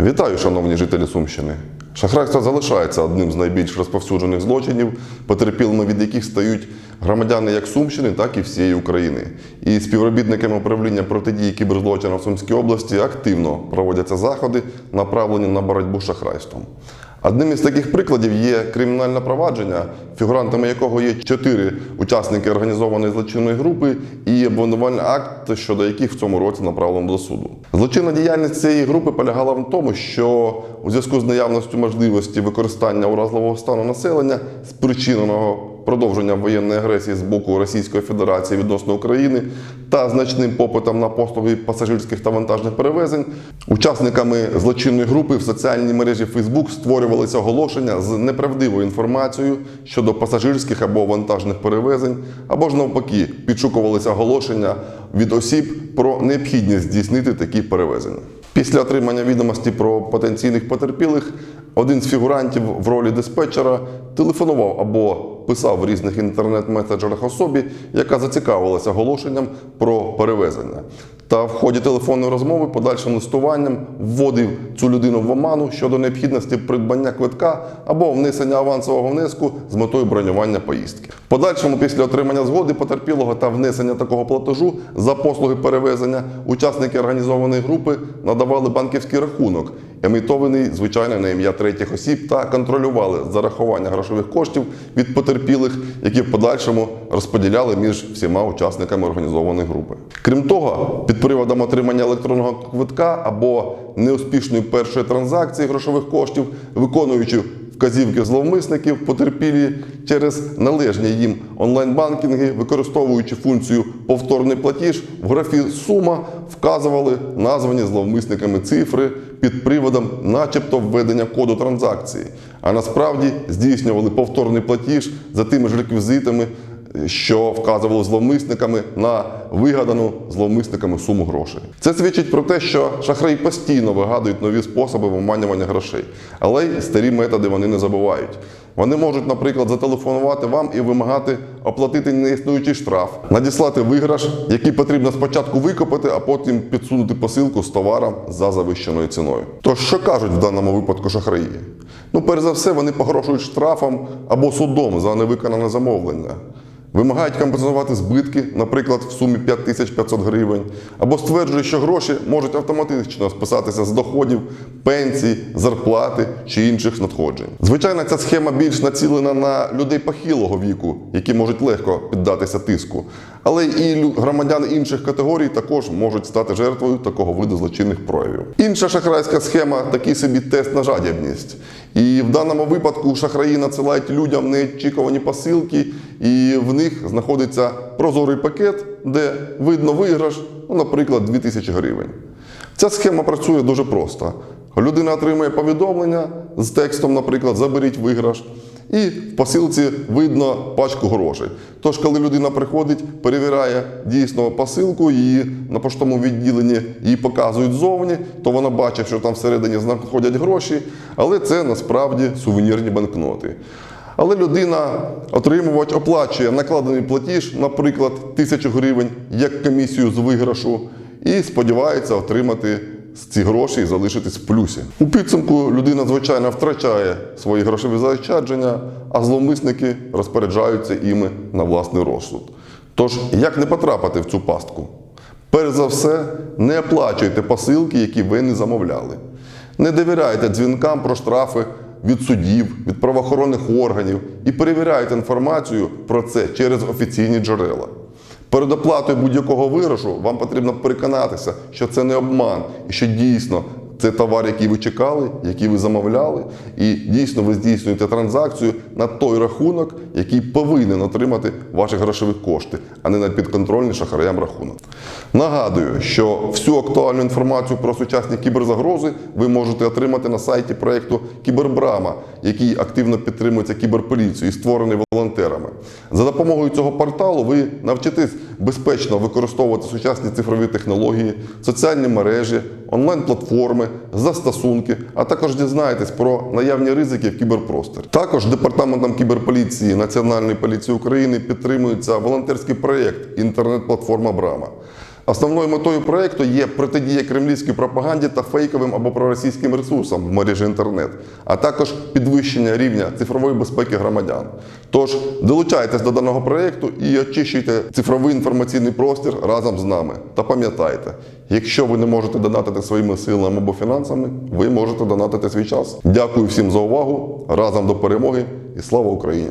Вітаю, шановні жителі Сумщини. Шахрайство залишається одним з найбільш розповсюджених злочинів, потерпілими від яких стають громадяни як Сумщини, так і всієї України. І співробітниками управління протидії кіберзлочинам в Сумській області активно проводяться заходи, направлені на боротьбу з шахрайством. Одним із таких прикладів є кримінальне провадження, фігурантами якого є чотири учасники організованої злочинної групи і обвинувальний акт, щодо яких в цьому році направлено до суду. Злочинна діяльність цієї групи полягала в тому, що у зв'язку з наявністю можливості використання уразливого стану населення, спричиненого продовження воєнної агресії з боку Російської Федерації відносно України та значним попитом на послуги пасажирських та вантажних перевезень, учасниками злочинної групи в соціальній мережі Facebook створювалися оголошення з неправдивою інформацією щодо пасажирських або вантажних перевезень, або ж навпаки, підшукувалися оголошення від осіб про необхідність здійснити такі перевезення. Після отримання відомості про потенційних потерпілих, один з фігурантів в ролі диспетчера телефонував або писав в різних інтернет-меседжерах особі, яка зацікавилася оголошенням про перевезення. Та в ході телефонної розмови подальшим листуванням вводив цю людину в оману щодо необхідності придбання квитка або внесення авансового внеску з метою бронювання поїздки. Подальшому, після отримання згоди потерпілого та внесення такого платежу за послуги перевезення, учасники організованої групи надавали банківський рахунок, емітований звичайно на ім'я третіх осіб, та контролювали зарахування грошових коштів від потерпілих, які в подальшому розподіляли між всіма учасниками організованої групи. Крім того, під приводом отримання електронного квитка або неуспішної першої транзакції грошових коштів, виконуючи вказівки зловмисників, потерпілі через належні їм онлайн-банкінги, використовуючи функцію повторний платіж, в графі сума вказували названі зловмисниками цифри під приводом, начебто введення коду транзакції, а насправді здійснювали повторний платіж за тими ж реквізитами, що вказували зловмисниками на вигадану зловмисниками суму грошей. Це свідчить про те, що шахраї постійно вигадують нові способи виманювання грошей, але й старі методи вони не забувають. Вони можуть, наприклад, зателефонувати вам і вимагати оплатити неіснуючий штраф, надіслати виграш, який потрібно спочатку викопати, а потім підсунути посилку з товаром за завищеною ціною. Тож, що кажуть в даному випадку шахраї? Ну, перш за все, вони погрошують штрафом або судом за невиконане замовлення. Вимагають компенсувати збитки, наприклад, в сумі 5500 гривень, або стверджують, що гроші можуть автоматично списатися з доходів, пенсій, зарплати чи інших надходжень. Звичайно, ця схема більш націлена на людей похилого віку, які можуть легко піддатися тиску. Але і громадяни інших категорій також можуть стати жертвою такого виду злочинних проявів. Інша шахрайська схема такий собі тест на жадібність. І в даному випадку шахраї надсилають людям неочікувані посилки, і в них знаходиться прозорий пакет, де видно виграш, ну, наприклад, 2000 гривень. Ця схема працює дуже просто. Людина отримує повідомлення з текстом, наприклад, заберіть виграш. І в посилці видно пачку грошей. Тож, коли людина приходить, перевіряє дійсно посилку, її на поштовому відділенні її показують ззовні, то вона бачить, що там всередині знаходять гроші, але це насправді сувенірні банкноти. Але людина, отримувач, оплачує накладений платіж, наприклад, тисячу гривень як комісію з виграшу, і сподівається отримати ці гроші і залишитись в плюсі. У підсумку людина, звичайно, втрачає свої грошові заощадження, а зловмисники розпоряджаються іми на власний розсуд. Тож, як не потрапити в цю пастку? Перш за все, не оплачуйте посилки, які ви не замовляли. Не довіряйте дзвінкам про штрафи від судів, від правоохоронних органів і перевіряйте інформацію про це через офіційні джерела. Перед оплатою будь-якого виграшу вам потрібно переконатися, що це не обман і що дійсно це товар, який ви чекали, який ви замовляли, і дійсно ви здійснюєте транзакцію на той рахунок, який повинен отримати ваші грошові кошти, а не на підконтрольний шахраям рахунок. Нагадую, що всю актуальну інформацію про сучасні кіберзагрози ви можете отримати на сайті проєкту Кібербрама, який активно підтримується кіберполіцією і створений волонтерами. За допомогою цього порталу ви навчитесь безпечно використовувати сучасні цифрові технології, соціальні мережі, онлайн-платформи, застосунки, а також дізнаєтесь про наявні ризики в кіберпросторі. Також департаментом кіберполіції Національної поліції України підтримується волонтерський проєкт інтернет-платформа Брама. Основною метою проекту є протидія кремлівській пропаганді та фейковим або проросійським ресурсам в мережі інтернет, а також підвищення рівня цифрової безпеки громадян. Тож долучайтесь до даного проекту і очищуйте цифровий інформаційний простір разом з нами. Та пам'ятайте, якщо ви не можете донатити своїми силами або фінансами, ви можете донатити свій час. Дякую всім за увагу. Разом до перемоги і слава Україні!